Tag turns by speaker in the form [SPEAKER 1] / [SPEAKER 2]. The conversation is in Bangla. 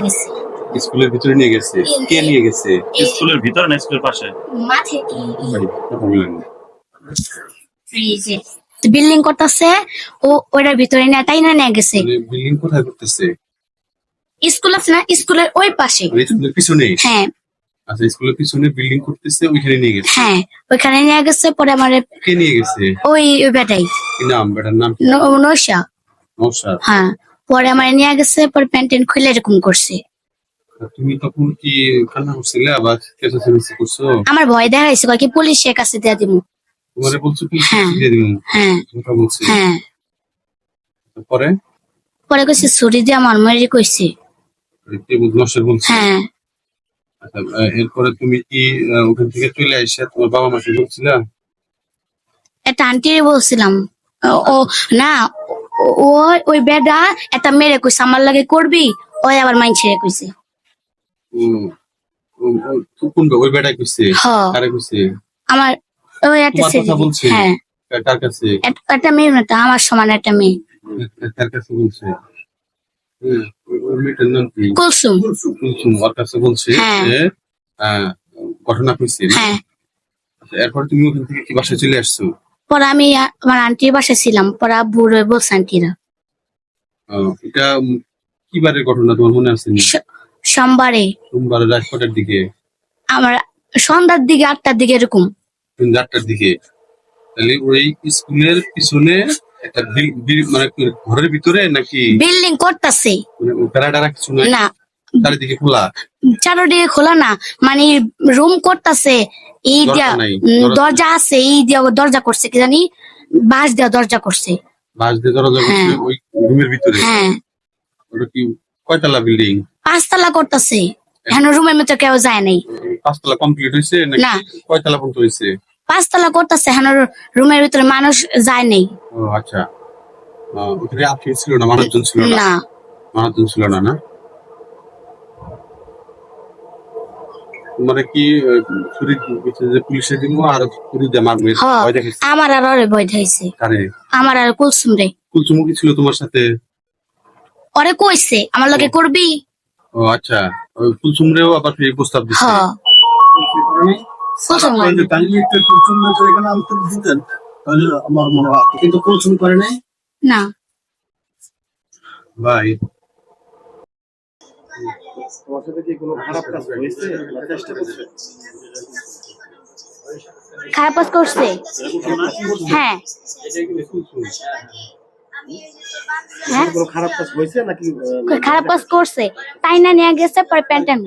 [SPEAKER 1] গেছে।
[SPEAKER 2] স্কুলের ভিতরে নিয়ে গেছে। কে নিয়ে গেছে?
[SPEAKER 3] স্কুলের ভিতরে না স্কুলের পাশে?
[SPEAKER 1] মাঠে।
[SPEAKER 2] না।
[SPEAKER 1] বিল্ডিং করতেছে ও ওটার ভিতরে নিয়ে তাই না নিয়ে গেছে?
[SPEAKER 2] বিল্ডিং কোথায় করতেছে?
[SPEAKER 1] স্কুল আছে না? স্কুলের ওই পাশে।
[SPEAKER 2] স্কুলের পিছনে?
[SPEAKER 1] হ্যাঁ।
[SPEAKER 2] আচ্ছা স্কুলের পিছনে বিল্ডিং করতেছে ওইখানে নিয়ে গেছে।
[SPEAKER 1] হ্যাঁ ওইখানে নিয়ে গেছে পরে আমার
[SPEAKER 2] কে নিয়ে গেছে?
[SPEAKER 1] ওই ওই বেটাই।
[SPEAKER 2] কি নাম? বেটার নাম?
[SPEAKER 1] ন- নৌশা।
[SPEAKER 2] নওশাদ
[SPEAKER 1] হ্যাঁ। পরে আমার নিয়ে গেছে পরে প্যান্ট খুলে এরকম করছে।
[SPEAKER 2] তুমি তখন কি কান্না করছিলে চেঁচাচেঁচি করছ?
[SPEAKER 1] আমার ভয় দেখাইছে কয় কি পুলিশের কাছে দিয়ে দিব
[SPEAKER 2] তোমারে বলছো কি
[SPEAKER 1] হ্যাঁ।
[SPEAKER 2] দিয়ে
[SPEAKER 1] হ্যাঁ
[SPEAKER 2] কথা বলছি।
[SPEAKER 1] হ্যাঁ।
[SPEAKER 2] পরে
[SPEAKER 1] পরে কইছে ছুরি দিয়ে আমার মেরে কইছে।
[SPEAKER 2] কে বল- বলছে।
[SPEAKER 1] হ্যাঁ।
[SPEAKER 2] আচ্ছা এরপরে তুমি কি ওখান থেকে চলে এসে তোমার বাবা মাকে বলছিলা?
[SPEAKER 1] একটা আন্টিরে বলছিলাম। ও না ও- ও ওই বেডা একটা মেরে কইছে আমার লাগে করবি? ওই আবার মাইন ছেড়ে কইছে।
[SPEAKER 2] কোন ওই বেটাই কইছে? কারে কইছে?
[SPEAKER 1] আমার ওই একটা
[SPEAKER 2] কথা বলছে?
[SPEAKER 1] হ্যাঁ।
[SPEAKER 2] কার কাছে?
[SPEAKER 1] একটা মেয়ে না আমার সমান একটা মেয়ে।
[SPEAKER 2] কার কাছে বলছে? ওই- ওই
[SPEAKER 1] কুলসুম।
[SPEAKER 2] কুলসুম ওর কাছে ঘটনা কইছে।
[SPEAKER 1] হ্যাঁ।
[SPEAKER 2] আচ্ছা, এরপর তুমি ওখান থেকে কি বাসায় চলে আসছো?
[SPEAKER 1] পরে আমি আমার আন্টির বাসায় ছিলাম পরে আব্বুর বলছে আন্টিরা।
[SPEAKER 2] এটা কি বারের ঘটনা তোমার মনে আছে
[SPEAKER 1] সোমবারে।
[SPEAKER 2] সোমবার রাত কটার দিকে?
[SPEAKER 1] আমার সন্ধ্যার দিকে আটটার দিকে এরকম।
[SPEAKER 2] চারটার দিকে। তাহলে ওই স্কুলের পিছনে একটা মানে ঘরের ভিতরে নাকি?
[SPEAKER 1] বিল্ডিং করতেছে।
[SPEAKER 2] মানে কিছু
[SPEAKER 1] না।
[SPEAKER 2] চারিদিকে খোলা?
[SPEAKER 1] চারোদিকে খোলা না। মানে রুম করতেছে এই দিয়া
[SPEAKER 2] দরজা-
[SPEAKER 1] আছে এই দিয়া দরজা করছে কি জানি? বাঁশ দেওয়া দরজা করছে।
[SPEAKER 2] বাস দিয়ে দরজা করছে
[SPEAKER 1] হ্যাঁ।
[SPEAKER 2] ওই রুমের ভিতরে?
[SPEAKER 1] হ্যাঁ।
[SPEAKER 2] ওটা কি কয়তলা বিল্ডিং
[SPEAKER 1] পাঁচতলা করতেছে। এখন রুমের মধ্যে কেউ যায় নাই।
[SPEAKER 2] পাঁচতলা কমপ্লিট হয়েছে নাকি
[SPEAKER 1] না।
[SPEAKER 2] কয়তলা পর্যন্ত হয়েছে
[SPEAKER 1] পাঁচতলা করতেছে এখন রুমের ভিতরে মানুষ যায় নাই।
[SPEAKER 2] ও আচ্ছা। ওখানে আত্মীয় ছিল না মানুষজন ছিল না?
[SPEAKER 1] না।
[SPEAKER 2] মানুষজন ছিল না না? মানে কি ছুরি যে পুলিশে দিব আর ছুরি দিয়ে মারবে
[SPEAKER 1] হ্যাঁ।
[SPEAKER 2] ভয় দেখেছে
[SPEAKER 1] আমার আর ওরে ভয় খাইছে
[SPEAKER 2] কারে?
[SPEAKER 1] আমার আর কুলসুম রে।
[SPEAKER 2] কুলচুমুকি ছিল তোমার সাথে?
[SPEAKER 1] ওরে কইছে আমার লগে করবি?
[SPEAKER 2] ও আচ্ছা। ওই কুলচুমরেও আবার ফিরে প্রস্তাব
[SPEAKER 1] হ
[SPEAKER 2] দিচ্ছে
[SPEAKER 1] কুলসুম
[SPEAKER 4] যদি কালকে একটু কুলসুম না? এখানে আনতে দিতেন তাহলে আমার মনে হয় কিন্তু কুলসুম করে নাই?
[SPEAKER 1] না।
[SPEAKER 2] ভাই
[SPEAKER 4] তোমার সাথে কি কোনো খারাপ কাজ হয়েছে? বা চেষ্টা করছে
[SPEAKER 1] খারাপ কাজ করছে? হ্যাঁ। হ্যাঁ?
[SPEAKER 4] কোনো খারাপ কাজ হয়েছে নাকি আহ,
[SPEAKER 1] কই খারাপ কাজ করছে? তাই না নিয়ে গেছে পরে প্যান্ট ট্যান্ট